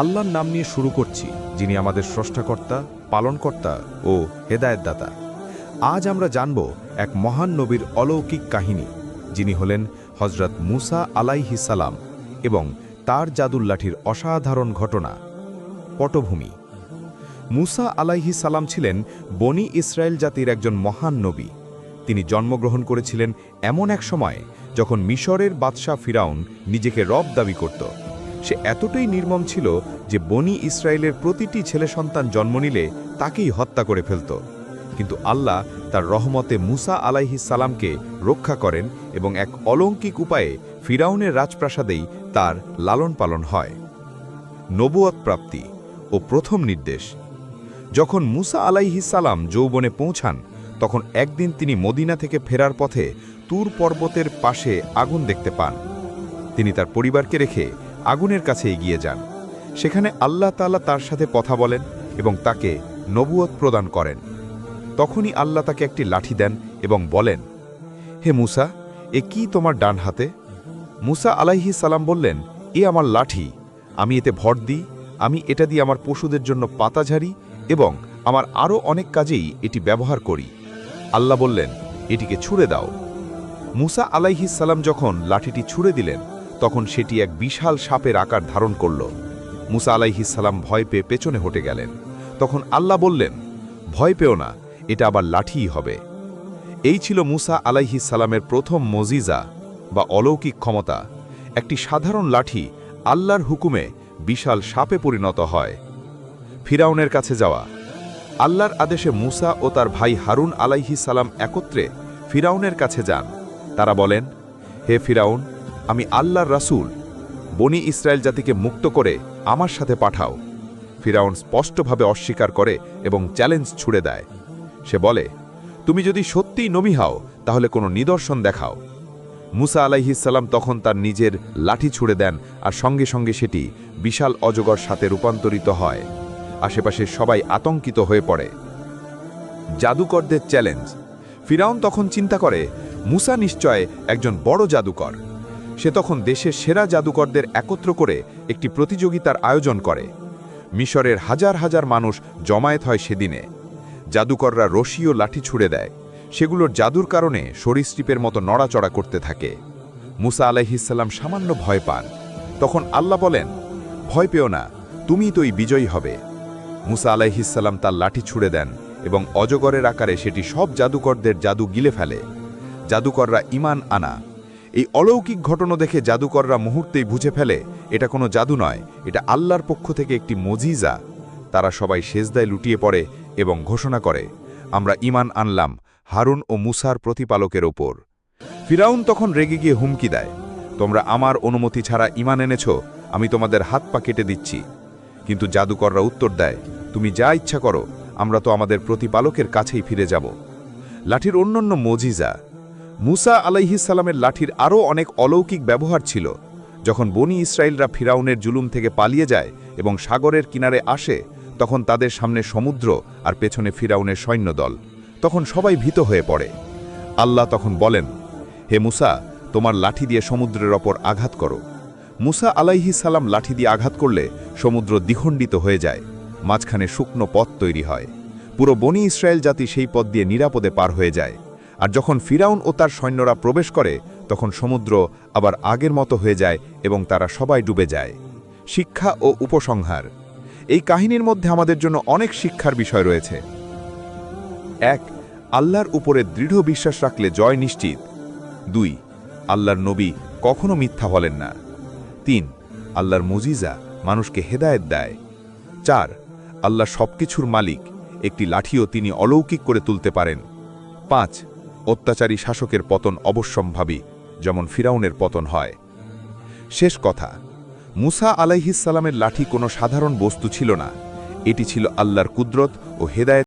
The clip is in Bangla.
আল্লাহর নাম নিয়ে শুরু করছি, যিনি আমাদের স্রষ্টাকর্তা, পালনকর্তা ও হেদায়েতদাতা। আজ আমরা জানব এক মহান নবীর অলৌকিক কাহিনী, যিনি হলেন হজরত মুসা আলাইহি সালাম এবং তার জাদুল্লাঠির অসাধারণ ঘটনা, পটভূমি। মুসা আলাইহি সালাম ছিলেন বনি ইসরায়েল জাতির একজন মহান নবী। তিনি জন্মগ্রহণ করেছিলেন এমন এক সময় যখন মিশরের বাদশাহ ফিরাউন নিজেকে রব দাবি করত। সে এতটাই নির্মম ছিল যে বনি ইসরায়েলের প্রতিটি ছেলে সন্তান জন্ম নিলে তাকেই হত্যা করে ফেলত। কিন্তু আল্লাহ তার রহমতে মুসা আলাইহি সালামকে রক্ষা করেন এবং এক অলৌকিক উপায়ে ফিরাউনের রাজপ্রাসাদেই তার লালন পালন হয়। নবুয়ত প্রাপ্তি ও প্রথম নির্দেশ। যখন মুসা আলাইহিস সালাম যৌবনে পৌঁছান, তখন একদিন তিনি মদিনা থেকে ফেরার পথে তুর পর্বতের পাশে আগুন দেখতে পান। তিনি তার পরিবারকে রেখে আগুনের কাছে এগিয়ে যান। সেখানে আল্লাহ তাআলা তার সাথে কথা বলেন এবং তাকে নবুয়ত প্রদান করেন। তখনই আল্লাহ তাকে একটি লাঠি দেন এবং বলেন, হে মুসা, এ কি তোমার ডান হাতে? মুসা আলাইহি সালাম বললেন, এ আমার লাঠি। আমি এতে ভর দিই, আমি এটা দিয়ে আমার পশুদের জন্য পাতা ঝাড়ি এবং আমার আরও অনেক কাজেই এটি ব্যবহার করি। আল্লাহ বললেন, এটিকে ছুঁড়ে দাও। মুসা আলাইহি সালাম যখন লাঠিটি ছুঁড়ে দিলেন তখন সেটি এক বিশাল সাপের আকার ধারণ করল। মুসা আলাইহি সালাম ভয় পেয়ে পেছনে হটে গেলেন। তখন আল্লাহ বললেন, ভয় পেও না, এটা আবার লাঠিই হবে। এই ছিল মুসা আলাইহি সালামের প্রথম মজিজা বা অলৌকিক ক্ষমতা। একটি সাধারণ লাঠি আল্লাহর হুকুমে বিশাল সাপে পরিণত হয়। ফিরাউনের কাছে যাওয়া। আল্লাহর আদেশে মুসা ও তার ভাই হারুন আলাইহি সালাম একত্রে ফিরাউনের কাছে যান। তারা বলেন, হে ফিরাউন আমি আল্লাহর রাসূল, বনি ইসরায়েল জাতিকে মুক্ত করে আমার সাথে পাঠাও। ফিরাউন স্পষ্টভাবে অস্বীকার করে এবং চ্যালেঞ্জ ছুড়ে দেয়। সে বলে, তুমি যদি সত্যিই নবী হও, তাহলে কোনো নিদর্শন দেখাও। মুসা আলাইহিসাল্লাম তখন তার নিজের লাঠি ছুড়ে দেন আর সঙ্গে সঙ্গে সেটি বিশাল অজগর সাথে রূপান্তরিত হয়। আশেপাশে সবাই আতঙ্কিত হয়ে পড়ে। জাদুকরদের চ্যালেঞ্জ। ফিরাউন তখন চিন্তা করে, মুসা নিশ্চয় একজন বড় জাদুকর। সে তখন দেশের সেরা জাদুকরদের একত্র করে একটি প্রতিযোগিতার আয়োজন করে। মিশরের হাজার হাজার মানুষ জমায়েত হয় সেদিনে। জাদুকররা রশি ও লাঠি ছুড়ে দেয়। সেগুলোর জাদুর কারণে সরীসৃপের মতো নড়াচড়া করতে থাকে। মুসা আলাইহিসাল্লাম সামান্য ভয় পান। তখন আল্লাহ বলেন, ভয় পেও না তুমি তোই বিজয়ী হবে। মুসা আলাইহিসাল্লাম তার লাঠি ছুড়ে দেন এবং অজগরের আকারে সেটি সব জাদুকরদের জাদু গিলে ফেলে। জাদুকররা ইমান আনা। এই অলৌকিক ঘটনা দেখে জাদুকররা মুহূর্তেই বুঝে ফেলে, এটা কোনো জাদু নয়, এটা আল্লাহর পক্ষ থেকে একটি মজিজা। তারা সবাই সেজদায় লুটিয়ে পড়ে এবং ঘোষণা করে, আমরা ইমান আনলাম হারুন ও মুসার প্রতিপালকের ওপর। ফিরাউন তখন রেগে গিয়ে হুমকি দেয়, তোমরা আমার অনুমতি ছাড়া ইমান এনেছ, আমি তোমাদের হাত পা কেটে দিচ্ছি। কিন্তু জাদুকররা উত্তর দেয়, তুমি যা ইচ্ছা করো, আমরা তো আমাদের প্রতিপালকের কাছেই ফিরে যাব। লাঠির অন্যান্য মজিজা মুসা আলাইহিসাল্লামের লাঠির আরও অনেক অলৌকিক ব্যবহার ছিল। যখন বনি ইসরায়েলরা ফিরাউনের জুলুম থেকে পালিয়ে যায় এবং সাগরের কিনারে আসে, তখন তাদের সামনে সমুদ্র আর পেছনে ফিরাউনের সৈন্যদল। তখন সবাই ভীত হয়ে পড়ে। আল্লাহ তখন বলেন, হে মুসা, তোমার লাঠি দিয়ে সমুদ্রের ওপর আঘাত করো। মুসা আলাইহি সালাম লাঠি দিয়ে আঘাত করলে সমুদ্র দ্বিখণ্ডিত হয়ে যায়, মাঝখানে শুকনো পথ তৈরি হয়। পুরো বনি ইসরায়েল জাতি সেই পথ দিয়ে নিরাপদে পার হয়ে যায়। আর যখন ফিরাউন ও তার সৈন্যরা প্রবেশ করে, তখন সমুদ্র আবার আগের মতো হয়ে যায় এবং তারা সবাই ডুবে যায়। শিক্ষা ও উপসংহার। এই কাহিনীর মধ্যে আমাদের জন্য অনেক শিক্ষার বিষয় রয়েছে। এক, আল্লাহর উপরে দৃঢ় বিশ্বাস রাখলে জয় নিশ্চিত। দুই, আল্লাহর নবী কখনো মিথ্যা বলেন না। তিন, আল্লাহর মুজিজা মানুষকে হেদায়েত দেয়। চার, আল্লাহ সবকিছুর মালিক। একটি লাঠিও তিনি অলৌকিক করে তুলতে পারেন। পাঁচ অত্যাচারী শাসকের পতন অবশ্যম্ভাবী, যেমন ফিরাউনের পতন হয়। শেষ কথা, মুসা আলাইহিসালামের লাঠি কোনো সাধারণ বস্তু ছিল না। এটি ছিল আল্লাহর কুদরত ও হেদায়েত